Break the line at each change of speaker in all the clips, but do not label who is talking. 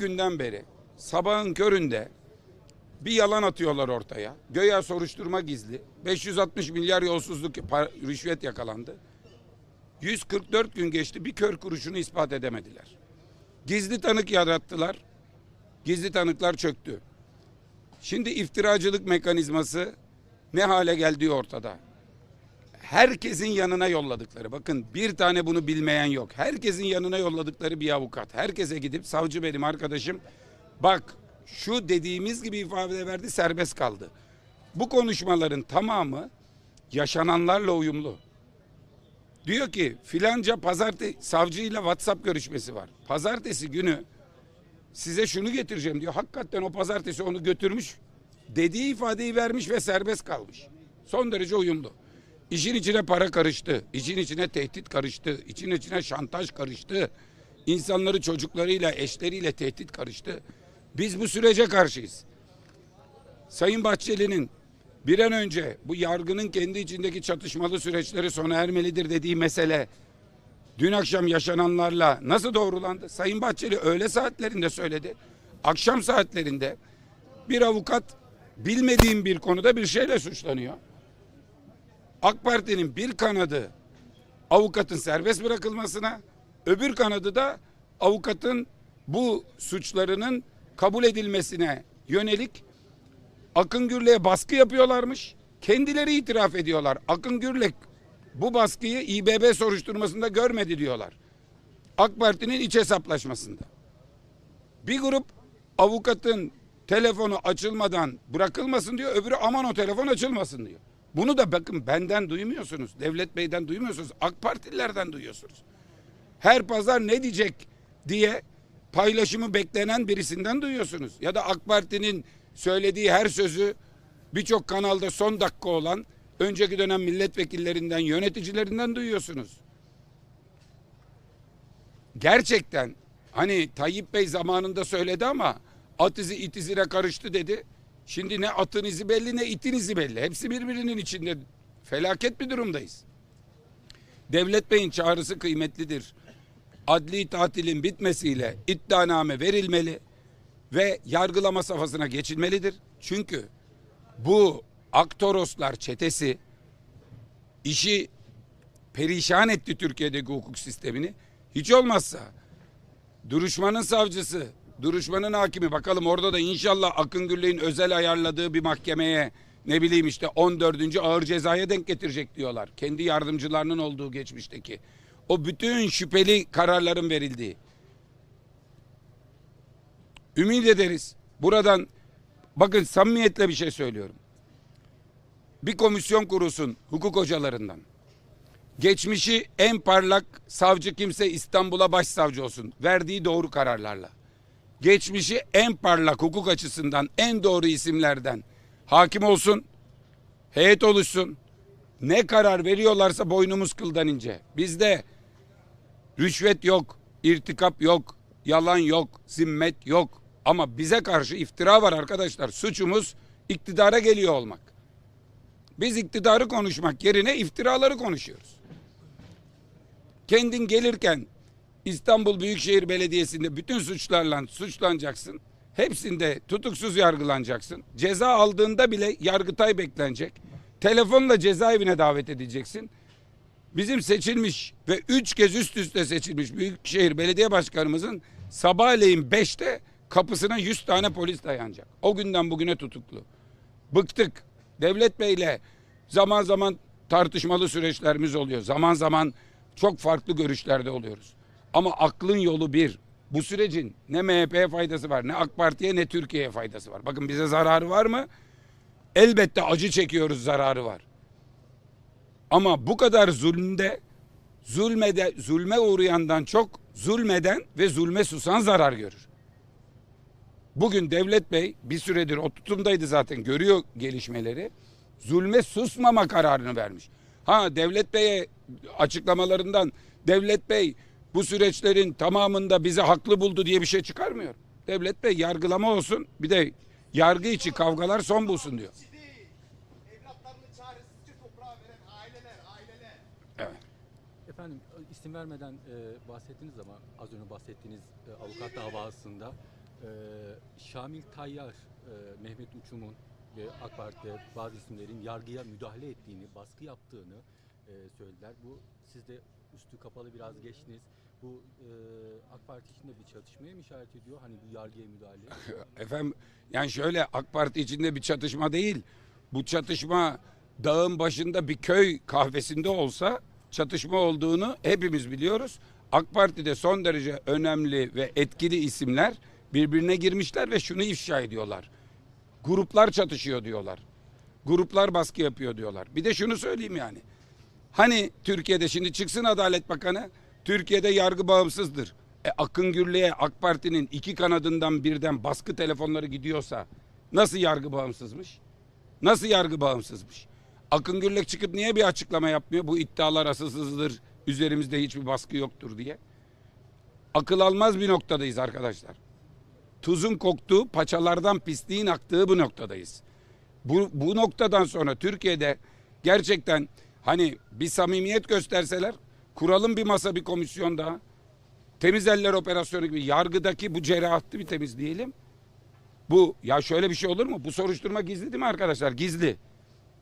günden beri sabahın köründe bir yalan atıyorlar ortaya. Göya soruşturma gizli. 560 milyar yolsuzluk rüşvet yakalandı. 144 gün geçti bir kör kuruşunu ispat edemediler. Gizli tanık yarattılar. Gizli tanıklar çöktü. Şimdi iftiracılık mekanizması ne hale geldiği ortada. Herkesin yanına yolladıkları, bakın bir tane bunu bilmeyen yok. Herkesin yanına yolladıkları bir avukat. Herkese gidip savcı benim arkadaşım bak şu dediğimiz gibi ifade verdi serbest kaldı. Bu konuşmaların tamamı yaşananlarla uyumlu. Diyor ki filanca pazartesi savcıyla WhatsApp görüşmesi var. Pazartesi günü size şunu getireceğim diyor. Hakikaten o pazartesi onu götürmüş. Dediği ifadeyi vermiş ve serbest kalmış. Son derece uyumlu. İşin içine para karıştı. İşin içine tehdit karıştı. İçin içine şantaj karıştı. İnsanları çocuklarıyla, eşleriyle tehdit karıştı. Biz bu sürece karşıyız. Sayın Bahçeli'nin bir an önce bu yargının kendi içindeki çatışmalı süreçleri sona ermelidir dediği mesele dün akşam yaşananlarla nasıl doğrulandı? Sayın Bahçeli öğle saatlerinde söyledi. Akşam saatlerinde bir avukat bilmediğim bir konuda bir şeyle suçlanıyor. AK Parti'nin bir kanadı avukatın serbest bırakılmasına, öbür kanadı da avukatın bu suçlarının kabul edilmesine yönelik Akın Gürlek'e baskı yapıyorlarmış. Kendileri itiraf ediyorlar. Akın Gürlek bu baskıyı İBB soruşturmasında görmedi diyorlar. AK Parti'nin iç hesaplaşmasında. Bir grup avukatın telefonu açılmadan bırakılmasın diyor. Öbürü aman o telefon açılmasın diyor. Bunu da bakın benden duymuyorsunuz. Devlet Bey'den duymuyorsunuz. AK Partililerden duyuyorsunuz. Her pazar ne diyecek diye paylaşımı beklenen birisinden duyuyorsunuz. Ya da AK Parti'nin söylediği her sözü birçok kanalda son dakika olan önceki dönem milletvekillerinden, yöneticilerinden duyuyorsunuz. Gerçekten hani Tayyip Bey zamanında söyledi ama at izi it izine karıştı dedi. Şimdi ne atın izi belli ne itin izi belli. Hepsi birbirinin içinde. Felaket bir durumdayız. Devlet Bey'in çağrısı kıymetlidir. Adli tatilin bitmesiyle iddianame verilmeli ve yargılama safhasına geçilmelidir. Çünkü bu Aktoroslar çetesi işi perişan etti Türkiye'deki hukuk sistemini. Hiç olmazsa duruşmanın savcısı, duruşmanın hakimi bakalım orada da inşallah Akın Gürlek'in özel ayarladığı bir mahkemeye ne bileyim işte 14. ağır cezaya denk getirecek diyorlar. Kendi yardımcılarının olduğu geçmişteki. O bütün şüpheli kararların verildiği. Ümit ederiz. Buradan bakın samimiyetle bir şey söylüyorum. Bir komisyon kurulsun hukuk hocalarından. Geçmişi en parlak savcı kimse İstanbul'a başsavcı olsun. Verdiği doğru kararlarla. Geçmişi en parlak hukuk açısından en doğru isimlerden hakim olsun. Heyet oluşsun. Ne karar veriyorlarsa boynumuz kıldan ince. Bizde rüşvet yok, irtikap yok, yalan yok, zimmet yok. Ama bize karşı iftira var arkadaşlar. Suçumuz iktidara geliyor olmak. Biz iktidarı konuşmak yerine iftiraları konuşuyoruz. Kendin gelirken İstanbul Büyükşehir Belediyesi'nde bütün suçlarla suçlanacaksın. Hepsinde tutuksuz yargılanacaksın. Ceza aldığında bile yargıtay beklenecek. Telefonla cezaevine davet edileceksin. Bizim seçilmiş ve üç kez üst üste seçilmiş Büyükşehir Belediye Başkanımızın sabahleyin beşte kapısına yüz tane polis dayanacak. O günden bugüne tutuklu. Bıktık. Devlet Bey'le zaman zaman tartışmalı süreçlerimiz oluyor. Zaman zaman çok farklı görüşlerde oluyoruz. Ama aklın yolu bir. Bu sürecin ne MHP'ye faydası var, ne AK Parti'ye ne Türkiye'ye faydası var. Bakın bize zararı var mı? Elbette acı çekiyoruz, zararı var. Ama bu kadar zulmde zulmede zulme uğrayandan çok zulmeden ve zulme susan zarar görür. Bugün Devlet Bey bir süredir o tutumdaydı zaten görüyor gelişmeleri. Zulme susmama kararını vermiş. Ha Devlet Bey'e açıklamalarından Devlet Bey bu süreçlerin tamamında bizi haklı buldu diye bir şey çıkarmıyor. Devlet Bey yargılama olsun bir de yargı içi kavgalar son bulsun diyor.
Efendim isim vermeden e, bahsettiniz ama az önce bahsettiğiniz e, avukat davasında Ee, Şamil Tayyar, e, Mehmet Uçum'un ve AK Parti'de bazı isimlerin yargıya müdahale ettiğini, baskı yaptığını e, söylediler. Bu siz de üstü kapalı biraz geçtiniz. Bu e, AK Parti içinde bir çatışmaya mı işaret ediyor? Hani bu yargıya müdahale.
Efendim yani şöyle AK Parti içinde bir çatışma değil. Bu çatışma dağın başında bir köy kahvesinde olsa çatışma olduğunu hepimiz biliyoruz. AK Parti'de son derece önemli ve etkili isimler birbirine girmişler ve şunu ifşa ediyorlar. Gruplar çatışıyor diyorlar. Gruplar baskı yapıyor diyorlar. Bir de şunu söyleyeyim yani. Hani Türkiye'de şimdi çıksın Adalet Bakanı Türkiye'de yargı bağımsızdır. E, Akın Gürlü'ye AK Parti'nin iki kanadından birden baskı telefonları gidiyorsa nasıl yargı bağımsızmış? Nasıl yargı bağımsızmış? Akın Gürlek çıkıp niye bir açıklama yapmıyor? Bu iddialar asılsızdır. Üzerimizde hiçbir baskı yoktur diye. Akıl almaz bir noktadayız arkadaşlar. Tuzun koktuğu, paçalardan pisliğin aktığı bu noktadayız. Bu, bu noktadan sonra Türkiye'de gerçekten hani bir samimiyet gösterseler kuralım bir masa bir komisyon daha. Temiz eller operasyonu gibi yargıdaki bu cerahatı bir temizleyelim. Bu ya şöyle bir şey olur mu? Bu soruşturma gizli değil mi arkadaşlar? Gizli.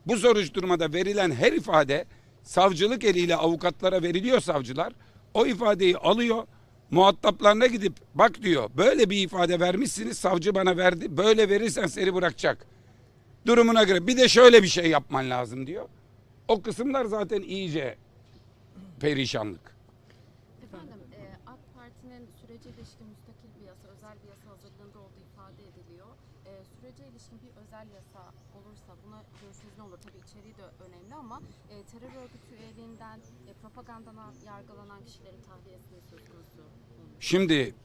Bu soruşturmada verilen her ifade savcılık eliyle avukatlara veriliyor savcılar. O ifadeyi alıyor muhataplarına gidip bak diyor böyle bir ifade vermişsiniz savcı bana verdi böyle verirsen seni bırakacak. Durumuna göre bir de şöyle bir şey yapman lazım diyor. O kısımlar zaten iyice perişanlık.
Efendim, e, AK Parti'nin sürece ilişkin müstakil bir yasa, özel bir yasa hazırlığında olduğu ifade ediliyor. E, sürece ilişkin bir özel yasa olursa buna görüşünüz ne olur? Tabii içeriği de önemli ama e, terör örgütü üyeliğinden, e, propagandadan yargılanan kişilerin tahliyesini söz konusu.
Şimdi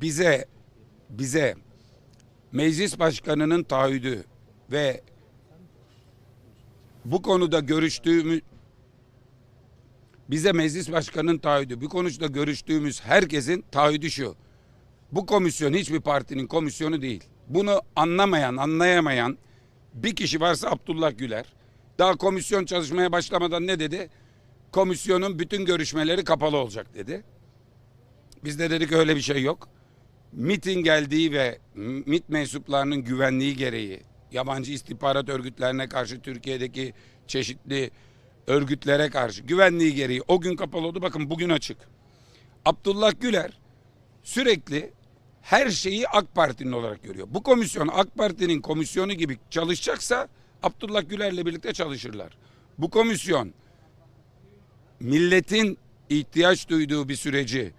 bize bize meclis başkanının taahhüdü ve bu konuda görüştüğümüz bize meclis başkanının taahhüdü bu konuda görüştüğümüz herkesin taahhüdü şu. Bu komisyon hiçbir partinin komisyonu değil. Bunu anlamayan, anlayamayan bir kişi varsa Abdullah Güler. Daha komisyon çalışmaya başlamadan ne dedi? Komisyonun bütün görüşmeleri kapalı olacak dedi. Biz de dedik öyle bir şey yok. MIT'in geldiği ve MIT mensuplarının güvenliği gereği yabancı istihbarat örgütlerine karşı Türkiye'deki çeşitli örgütlere karşı güvenliği gereği o gün kapalı oldu. Bakın bugün açık. Abdullah Güler sürekli her şeyi AK Parti'nin olarak görüyor. Bu komisyon AK Parti'nin komisyonu gibi çalışacaksa Abdullah Güler'le birlikte çalışırlar. Bu komisyon milletin ihtiyaç duyduğu bir süreci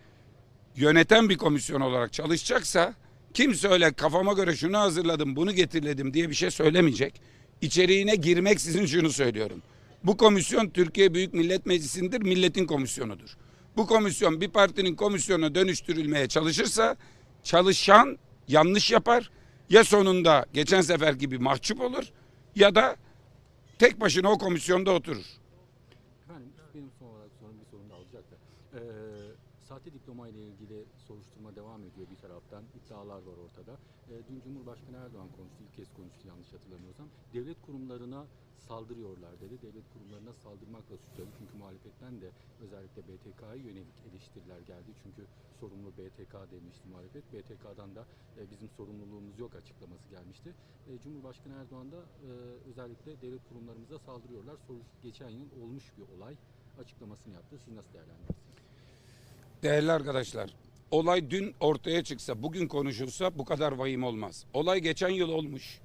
yöneten bir komisyon olarak çalışacaksa kimse öyle kafama göre şunu hazırladım bunu getirledim diye bir şey söylemeyecek. İçeriğine girmek sizin şunu söylüyorum. Bu komisyon Türkiye Büyük Millet Meclisi'ndir, milletin komisyonudur. Bu komisyon bir partinin komisyonuna dönüştürülmeye çalışırsa çalışan yanlış yapar. Ya sonunda geçen sefer gibi mahcup olur ya da tek başına o komisyonda oturur.
Efendim benim son olarak sorum bir sorun da alacak da. Ee, sahte diploma ile ilgili soruşturma devam ediyor bir taraftan. iddialar var ortada. Ee, dün Cumhurbaşkanı Erdoğan konuştu, ilk kez konuştu yanlış hatırlamıyorsam. Devlet kurumlarına saldırıyorlar dedi. Devlet kurumlarına saldırmakla suçladı. Çünkü muhalefetten de özellikle BTK'ya yönelik eleştiriler geldi. Çünkü sorumlu BTK demişti muhalefet. BTK'dan da e, bizim sorumluluğumuz yok açıklaması gelmişti. E, Cumhurbaşkanı Erdoğan da e, özellikle devlet kurumlarımıza saldırıyorlar. Soru, geçen yıl olmuş bir olay açıklamasını yaptı. Siz nasıl değerlendirirsiniz?
Değerli arkadaşlar, olay dün ortaya çıksa, bugün konuşulsa bu kadar vahim olmaz. Olay geçen yıl olmuş.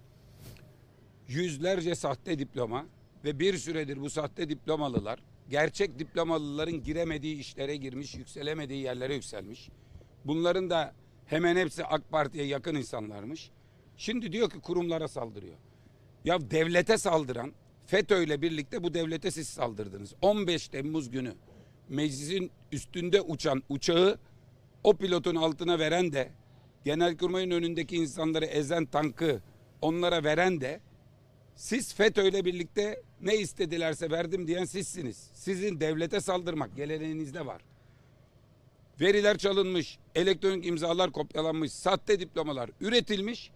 Yüzlerce sahte diploma ve bir süredir bu sahte diplomalılar gerçek diplomalıların giremediği işlere girmiş, yükselemediği yerlere yükselmiş. Bunların da hemen hepsi AK Parti'ye yakın insanlarmış. Şimdi diyor ki kurumlara saldırıyor. Ya devlete saldıran FETÖ ile birlikte bu devlete siz saldırdınız. 15 Temmuz günü meclisin üstünde uçan uçağı o pilotun altına veren de Genelkurmay'ın önündeki insanları ezen tankı onlara veren de siz FETÖ ile birlikte ne istedilerse verdim diyen sizsiniz. Sizin devlete saldırmak geleneğinizde var. Veriler çalınmış, elektronik imzalar kopyalanmış, sahte diplomalar üretilmiş.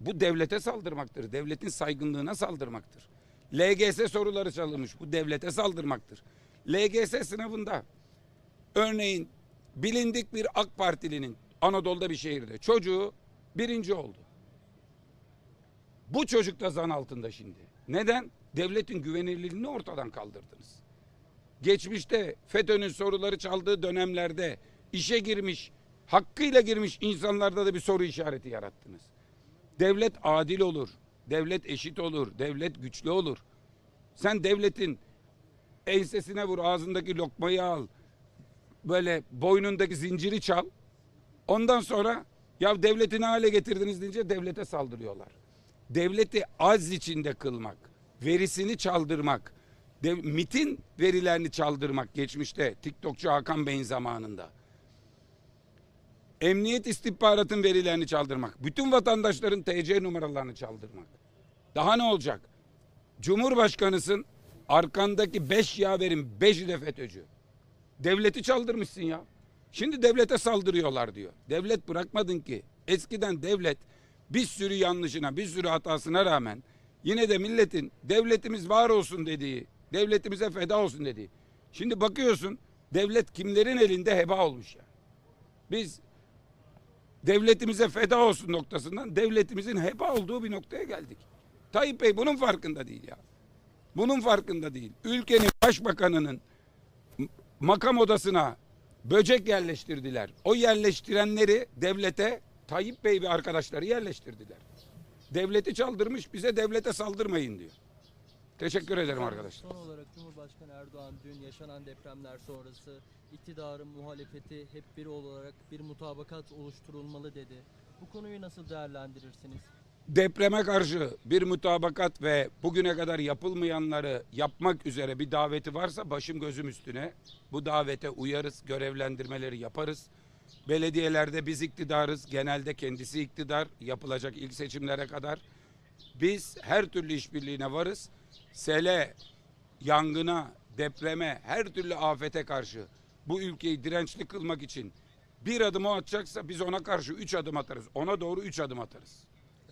Bu devlete saldırmaktır. Devletin saygınlığına saldırmaktır. LGS soruları çalınmış. Bu devlete saldırmaktır. LGS sınavında örneğin bilindik bir AK Partilinin Anadolu'da bir şehirde çocuğu Birinci oldu. Bu çocuk da zan altında şimdi. Neden? Devletin güvenilirliğini ortadan kaldırdınız. Geçmişte FETÖ'nün soruları çaldığı dönemlerde işe girmiş, hakkıyla girmiş insanlarda da bir soru işareti yarattınız. Devlet adil olur, devlet eşit olur, devlet güçlü olur. Sen devletin ensesine vur, ağzındaki lokmayı al, böyle boynundaki zinciri çal. Ondan sonra ya devleti ne hale getirdiniz deyince devlete saldırıyorlar. Devleti az içinde kılmak, verisini çaldırmak, dev, MIT'in verilerini çaldırmak geçmişte TikTokçu Hakan Bey'in zamanında. Emniyet istihbaratın verilerini çaldırmak, bütün vatandaşların TC numaralarını çaldırmak. Daha ne olacak? Cumhurbaşkanısın arkandaki beş yaverin beşi de FETÖ'cü. Devleti çaldırmışsın ya. Şimdi devlete saldırıyorlar diyor. Devlet bırakmadın ki. Eskiden devlet bir sürü yanlışına, bir sürü hatasına rağmen yine de milletin devletimiz var olsun dediği, devletimize feda olsun dediği. Şimdi bakıyorsun devlet kimlerin elinde heba olmuş ya. Biz devletimize feda olsun noktasından devletimizin heba olduğu bir noktaya geldik. Tayyip Bey bunun farkında değil ya. Bunun farkında değil. Ülkenin başbakanının makam odasına böcek yerleştirdiler. O yerleştirenleri devlete Tayyip Bey ve arkadaşları yerleştirdiler. Devleti çaldırmış bize devlete saldırmayın diyor. Teşekkür ederim arkadaşlar.
Son olarak Cumhurbaşkanı Erdoğan dün yaşanan depremler sonrası iktidarın muhalefeti hep bir olarak bir mutabakat oluşturulmalı dedi. Bu konuyu nasıl değerlendirirsiniz?
Depreme karşı bir mutabakat ve bugüne kadar yapılmayanları yapmak üzere bir daveti varsa başım gözüm üstüne. Bu davete uyarız, görevlendirmeleri yaparız. Belediyelerde biz iktidarız, genelde kendisi iktidar yapılacak ilk seçimlere kadar. Biz her türlü işbirliğine varız. Sele, yangına, depreme, her türlü afete karşı bu ülkeyi dirençli kılmak için bir adım o atacaksa biz ona karşı üç adım atarız. Ona doğru üç adım atarız.